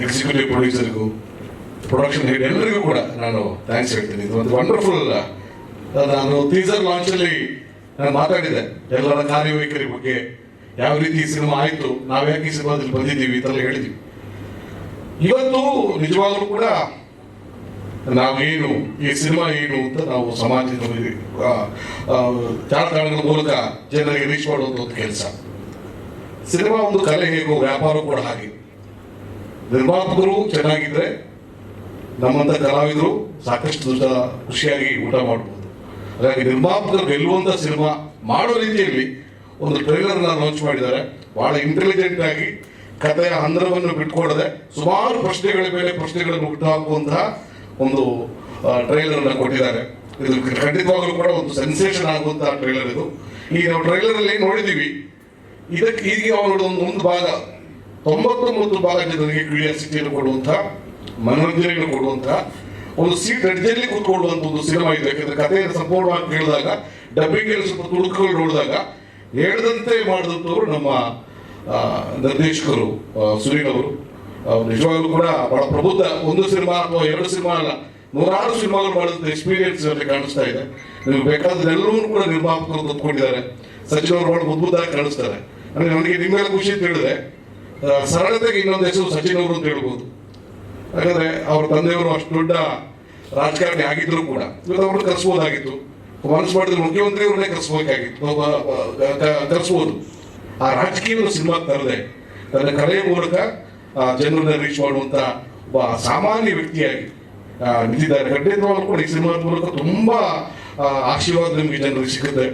Executive ಪ್ರೊಡ್ಯೂಸರ್ಗೂ production head ಎಲ್ಲರಿಗೂ ಕೂಡ ನಾನು ಥ್ಯಾಂಕ್ಸ್ ಹೇಳ್ತೀನಿ. ಇದು ಒಂದು ವಂಡರ್ಫುಲ್ ನಾನು ಟೀಸರ್ ಲಾಂಚಲ್ಲಿ ನಾನು ಮಾತಾಡಿದೆ. ಎಲ್ಲರ ಕಾರ್ಯವೈಖರಿ ಬಗ್ಗೆ ಯಾವ ರೀತಿ ಈ ಸಿನಿಮಾ ಆಯಿತು, ನಾವು ಯಾಕೆ ಈ ಸಿನಿಮಾದಲ್ಲಿ ಬಂದಿದ್ದೀವಿ, ಈ ಥರ ಹೇಳಿದ್ವಿ. ಇವತ್ತು ನಿಜವಾಗ್ಲೂ ಕೂಡ ನಾವೇನು ಈ ಸಿನಿಮಾ ಏನು ಅಂತ ನಾವು ಸಮಾಜದ ಜಾಲತಾಣಗಳ ಮೂಲಕ ಜನರಿಗೆ ರೀಚ್ ಮಾಡುವಂಥ ಒಂದು ಕೆಲಸ. ಸಿನಿಮಾ ಒಂದು ಕಲೆ ಹೇಗೋ ವ್ಯಾಪಾರ ಕೂಡ ಹಾಗೆ. ನಿರ್ಮಾಪಕರು ಚೆನ್ನಾಗಿದ್ರೆ ನಮ್ಮಂತ ಕಲಾವಿದರು ಸಾಕಷ್ಟು ದುಡ್ಡ ಖುಷಿಯಾಗಿ ಊಟ ಮಾಡ್ಬೋದು. ಹಾಗಾಗಿ ನಿರ್ಮಾಪಕರು ಗೆಲ್ಲುವಂತ ಸಿನಿಮಾ ಮಾಡೋ ರೀತಿಯಲ್ಲಿ ಒಂದು ಟ್ರೈಲರ್ ಲಾಂಚ್ ಮಾಡಿದ್ದಾರೆ. ಬಹಳ ಇಂಟೆಲಿಜೆಂಟ್ ಆಗಿ ಕಥೆಯ ಹಂದರವನ್ನು ಬಿಟ್ಕೊಡದೆ ಸುಮಾರು ಪ್ರಶ್ನೆಗಳ ಮೇಲೆ ಪ್ರಶ್ನೆಗಳನ್ನು ಹುಟ್ಟುಹಾಕುವಂತಹ ಒಂದು ಟ್ರೈಲರ್ ಅನ್ನು ಕೊಟ್ಟಿದ್ದಾರೆ. ಇದು ಖಂಡಿತವಾಗಲೂ ಕೂಡ ಒಂದು ಸೆನ್ಸೇಷನ್ ಆಗುವಂತಹ ಟ್ರೈಲರ್ ಇದು. ಈಗ ನಾವು ಟ್ರೈಲರ್ ಅಲ್ಲಿ ನೋಡಿದೀವಿ. ಇದಕ್ಕೆ ಈಗ ಒಂದು ಒಂದು ಭಾಗ. ತೊಂಬತ್ತೊಂಬತ್ತು ಭಾಗ ಜನರಿಗೆ ಕ್ಯೂರಿಯಾಸಿಟಿಯನ್ನು ಕೊಡುವಂತಹ ಮನೋರಂಜನೆಯನ್ನು ಕೊಡುವಂತಹ ಒಂದು ಸೀಟ್ ಅಡ್ಜಲ್ಲಿ ಕೂತ್ಕೊಳ್ಳುವಂತ ಒಂದು ಸಿನಿಮಾ ಇದೆ. ಯಾಕಂದ್ರೆ ಕಥೆಯನ್ನು ಸಂಪೂರ್ಣವಾಗಿ ಕೇಳಿದಾಗ ಡಬ್ಬಿಂಗ್ ಸ್ವಲ್ಪ ತುಣುಕುಗಳು ನೋಡಿದಾಗ ಹೇಳ್ದಂತೆ ಮಾಡಿದಂಥವ್ರು ನಮ್ಮ ನಿರ್ದೇಶಕರು ಅವ್ರು. ನಿಜವಾಗ್ಲೂ ಕೂಡ ಬಹಳ ಪ್ರಬುದ್ಧ. ಒಂದು ಸಿನಿಮಾ ಅಥವಾ ಎರಡು ಸಿನಿಮಾ ಅಲ್ಲ ನೂರಾರು ಸಿನಿಮಾಗಳು ಮಾಡಿದಂಥ ಎಕ್ಸ್ಪೀರಿಯನ್ಸ್ ಅಲ್ಲಿ ಕಾಣಿಸ್ತಾ ಇದೆ. ನಿಮ್ಗೆ ಬೇಕಾದ್ರೆ ಎಲ್ಲರೂ ಕೂಡ ನಿರ್ಮಾಪಕರು ಕೂತ್ಕೊಂಡಿದ್ದಾರೆ ಸಚಿವರು ಬಹಳ ಮುದ್ಬುದ್ದಾಗಿ ಕಾಣಿಸ್ತಾರೆ. ಅಂದ್ರೆ ನನಗೆ ನಿಮ್ಮೆಲ್ಲ ಮೇಲೆ ಖುಷಿ ಆ, ಸರಳತೆಗೆ ಇನ್ನೊಂದು ಹೆಸರು ಸಚಿನ್ ಅವರು ಅಂತ ಹೇಳ್ಬೋದು. ಯಾಕಂದ್ರೆ ಅವ್ರ ತಂದೆಯವರು ಅಷ್ಟು ದೊಡ್ಡ ರಾಜಕಾರಣಿ ಆಗಿದ್ರು ಕೂಡ. ಇವತ್ತು ಅವ್ರನ್ನ ಕರೆಸ್ಬೋದಾಗಿತ್ತು. ಮನಸ್ಸು ಮಾಡಿದ್ರೆ ಮುಖ್ಯಮಂತ್ರಿ ಅವ್ರನ್ನೇ ಕರೆಸ್ಬೋದು. ಆ ರಾಜಕೀಯವನ್ನು ಸಿನಿಮಾ ತರದೆ, ತನ್ನ ಕಲೆಯ ಮೂಲಕ ಜನರನ್ನ ರೀಚ್ ಮಾಡುವಂತ ಒಬ್ಬ ಸಾಮಾನ್ಯ ವ್ಯಕ್ತಿಯಾಗಿ ನಿಂತಿದ್ದಾರೆ. ಖಂಡಿತವಾಗ್ಲೂ ಕೂಡ ಈ ಸಿನಿಮಾದ ಮೂಲಕ ತುಂಬಾ ಆಶೀರ್ವಾದ ನಿಮಗೆ ಜನರಿಗೆ ಸಿಗುತ್ತೆ.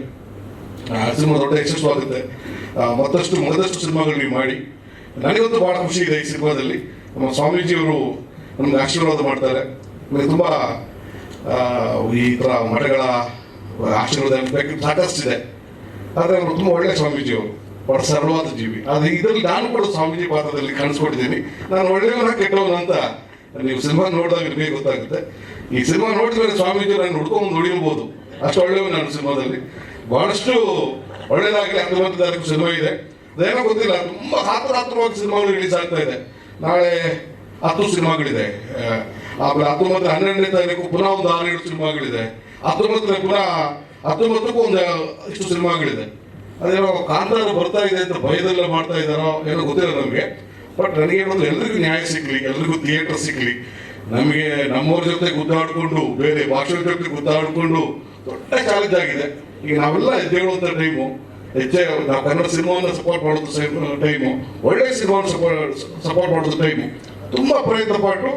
ಸಿನಿಮಾ ದೊಡ್ಡ ಯಶಸ್ವಾಗುತ್ತೆ. ಮತ್ತಷ್ಟು ಮತ್ತಷ್ಟು ಸಿನಿಮಾಗಳು ನೀವು ಮಾಡಿ. ನನಗಂತೂ ಬಹಳ ಖುಷಿ ಇದೆ ಈ ಸಿನಿಮಾದಲ್ಲಿ. ನಮ್ಮ ಸ್ವಾಮೀಜಿಯವರು ನಮ್ಗೆ ಆಶೀರ್ವಾದ ಮಾಡ್ತಾರೆ. ನನಗೆ ತುಂಬಾ ಈ ತರ ಮಠಗಳ ಆಶೀರ್ವಾದ ಸಾಕಷ್ಟಿದೆ ಆದರೆ ಅವರು ತುಂಬಾ ಒಳ್ಳೆ ಸ್ವಾಮೀಜಿಯವರು. ಬಹಳ ಸರಳವಾದ ಜೀವಿ. ಆದರೆ ಇದರಲ್ಲಿ ನಾನು ಕೂಡ ಸ್ವಾಮೀಜಿ ಪಾತ್ರದಲ್ಲಿ ಕಾಣಿಸ್ಕೊಂಡಿದ್ದೀನಿ. ನಾನು ಒಳ್ಳೆಯವನ ಕೆಟ್ಟವನ ಅಂತ ನೀವು ಸಿನಿಮಾ ನೋಡಿದಾಗ ನಿಮಗೆ ಗೊತ್ತಾಗುತ್ತೆ. ಈ ಸಿನಿಮಾ ನೋಡಿದ ಮೇಲೆ ಸ್ವಾಮೀಜಿ ನಾನು ಹುಡ್ಕೊಂಡು ನುಡಿಯಬಹುದು ಅಷ್ಟು ಒಳ್ಳೆಯವ ನಾನು ಸಿನಿಮಾದಲ್ಲಿ. ಬಹಳಷ್ಟು ಒಳ್ಳೆಯದಾಗಲಿ ತಾರೀಕು ಸಿನಿಮಾ ಇದೆ. ಅದೇನೋ ಗೊತ್ತಿಲ್ಲ, ತುಂಬಾ ಹಾತ್ರ ಹಾತ್ರವಾಗಿ ಸಿನಿಮಾಗಳು ರಿಲೀಸ್ ಆಗ್ತಾ ಇದೆ. ನಾಳೆ ಹತ್ತು ಸಿನಿಮಾಗಳಿದೆ. ಆಮೇಲೆ ಹತ್ತೊಂಬತ್ತು, ಹನ್ನೆರಡನೇ ತಾರೀಕು ಪುನಃ ಒಂದು ಆರೇಳು ಸಿನಿಮಾಗಳಿದೆ. ಹತ್ತೊಂಬತ್ತನೇ ಪುನಃ ಹತ್ತೊಂಬತ್ತಕ್ಕೂ ಒಂದು ಇಷ್ಟು ಸಿನಿಮಾಗಳಿದೆ. ಅದೇನೋ ಕಾಂತಾರ ಬರ್ತಾ ಇದೆ ಅಂತ ಭಯದಲ್ಲ ಮಾಡ್ತಾ ಇದ್ದಾರೋ ಏನೋ ಗೊತ್ತಿಲ್ಲ ನಮಗೆ. ಬಟ್ ನನಗೆ ಒಂದು ಎಲ್ರಿಗೂ ನ್ಯಾಯ ಸಿಗ್ಲಿ, ಎಲ್ರಿಗೂ ಥಿಯೇಟರ್ ಸಿಗ್ಲಿ. ನಮಗೆ ನಮ್ಮವ್ರ ಜೊತೆ ಗುದ್ದಾಡ್ಕೊಂಡು, ಬೇರೆ ಭಾಷೆ ಜೊತೆ ಗುದ್ದಾಡ್ಕೊಂಡು, ದೊಡ್ಡ ಚಾಲೆಂಜ್ ಆಗಿದೆ. ಈಗ ನಾವೆಲ್ಲ ಎದ್ದೇಳುವಂತ ಟೈಮು ಹೆಚ್ಚೆ ನಾವು ಕನ್ನಡ ಸಿನಿಮಾವನ್ನು ಸಪೋರ್ಟ್ ಮಾಡೋದು ಟೈಮು ಒಳ್ಳೆ ಸಿನಿಮಾವನ್ನು ಸಪೋರ್ಟ್ ಸಪೋರ್ಟ್ ಮಾಡೋದು ಟೈಮು ತುಂಬಾ ಪ್ರಯತ್ನ ಪಟ್ಟು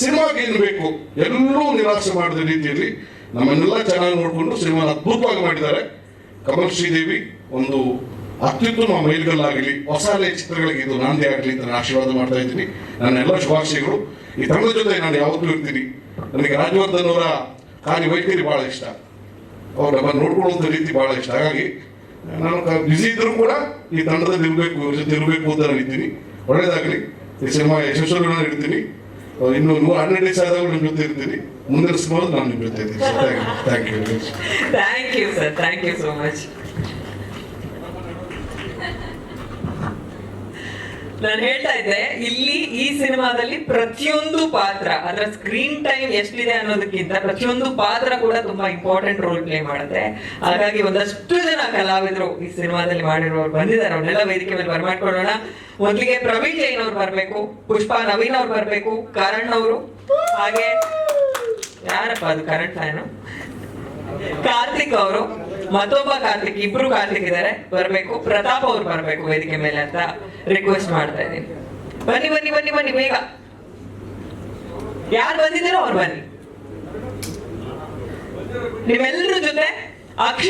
ಸಿನಿಮಾಗೆ ಏನು ಬೇಕು? ಎಲ್ಲರೂ ನಿರಾಸೆ ಮಾಡಿದ ರೀತಿಯಲ್ಲಿ ನಮ್ಮನ್ನೆಲ್ಲ ಚೆನ್ನಾಗಿ ನೋಡಿಕೊಂಡು ಸಿನಿಮಾನ ಅದ್ಭುತವಾಗಿ ಮಾಡಿದ್ದಾರೆ. ಕಮಲ್ ಶ್ರೀದೇವಿ, ಒಂದು ಅತ್ಯುತ್ತಮ ಮೈಲ್ಗಲ್ಲಾಗಲಿ, ಹೊಸ ಚಿತ್ರಗಳಿಗೆ ಇದು ನಾಂದಿ ಆಗಲಿ ಅಂತ ಆಶೀರ್ವಾದ ಮಾಡ್ತಾ ಇದ್ದೀನಿ. ನನ್ನ ಎಲ್ಲ ಶುಭಾಶಯಗಳು. ಈ ತಂಡದ ಜೊತೆ ನಾನು ಯಾವತ್ತೂ ಇರ್ತೀನಿ. ನನಗೆ ರಾಜವರ್ಧನ್ ಅವರ ಕಾರ್ಯವೈಖರಿ ಬಹಳ ಇಷ್ಟ. ಅವ್ರು ನೋಡ್ಕೊಳ್ಳುವಂಥ ರೀತಿ ಬಹಳ ಇಷ್ಟ. ಹಾಗಾಗಿ ನಾನು ಬ್ಯುಸಿ ಇದ್ರೂ ಕೂಡ ಈ ತಂಡದಲ್ಲಿ ಇರಬೇಕು ಜೊತೆ ಇರಬೇಕು ಅಂತ ನಾನು ಇದ್ದೀನಿ. ಒಳ್ಳೇದಾಗಲಿ. ಈ ಸಿನಿಮಾ ಇರ್ತೀನಿ ಇನ್ನು ನೂರ ಹನ್ನೆರಡು ಆದಾಗ ನಿಮ್ಮ ಜೊತೆ ಇರ್ತೀನಿ. ಮುಂದಿನ ಸಿನಿಮಾ ನಾನು ನಿಮ್ಮ ಜೊತೆ ಇರ್ತೀನಿ. Thank you thank you sir thank you so much ನಾನು ಹೇಳ್ತಾ ಇದ್ದೆ, ಇಲ್ಲಿ ಈ ಸಿನಿಮಾದಲ್ಲಿ ಪ್ರತಿಯೊಂದು ಪಾತ್ರ, ಅಂದ್ರೆ ಸ್ಕ್ರೀನ್ ಟೈಮ್ ಎಷ್ಟಿದೆ ಅನ್ನೋದಕ್ಕಿಂತ ಪ್ರತಿಯೊಂದು ಪಾತ್ರ ಕೂಡ ತುಂಬಾ ಇಂಪಾರ್ಟೆಂಟ್ ರೋಲ್ ಪ್ಲೇ ಮಾಡುತ್ತೆ. ಹಾಗಾಗಿ ಒಂದಷ್ಟು ಜನ ಕಲಾವಿದರು ಈ ಸಿನಿಮಾದಲ್ಲಿ ಮಾಡಿರೋರು ಬಂದಿದ್ದಾರೆ. ಅವ್ರನ್ನೆಲ್ಲ ವೇದಿಕೆ ಮೇಲೆ ಬರ್ಮಾಡ್ಕೊಳ್ಳೋಣ. ಮೊದಲಿಗೆ ಪ್ರವೀಣ್ ಜೈನ್ ಅವ್ರು ಬರ್ಬೇಕು, ಪುಷ್ಪಾ ನವೀನ್ ಅವ್ರು ಬರ್ಬೇಕು, ಕರಣ್ ಅವರು. ಹಾಗೆ ಯಾರಪ್ಪ ಅದು ಕರಣ್ ಫ್ಯಾನು? ಕಾರ್ತಿಕ್ ಅವರು, ಮತ್ತೊಬ್ಬ ಕಾರ್ತಿಕ್, ಇಬ್ರು ಕಾರ್ತಿಕ್ ಇದ್ದಾರೆ, ಬರ್ಬೇಕು. ಪ್ರತಾಪ್ ಅವ್ರು ಬರ್ಬೇಕು ವೇದಿಕೆ ಮೇಲೆ ಅಂತ. ರಿಕ್ವೆಸ್ಟ್ ಮಾಡ್ತಾ ಇದ್ದೀನಿ. ಬನ್ನಿ ಬನ್ನಿ ಬನ್ನಿ ಬನ್ನಿ, ಬೇಗ. ಯಾರು ಬಂದಿದ್ದೀರೋ ಅವ್ರು ಬನ್ನಿ. ನಿಮ್ಮೆಲ್ಲರ ಜೊತೆ ಅಕ್ಷ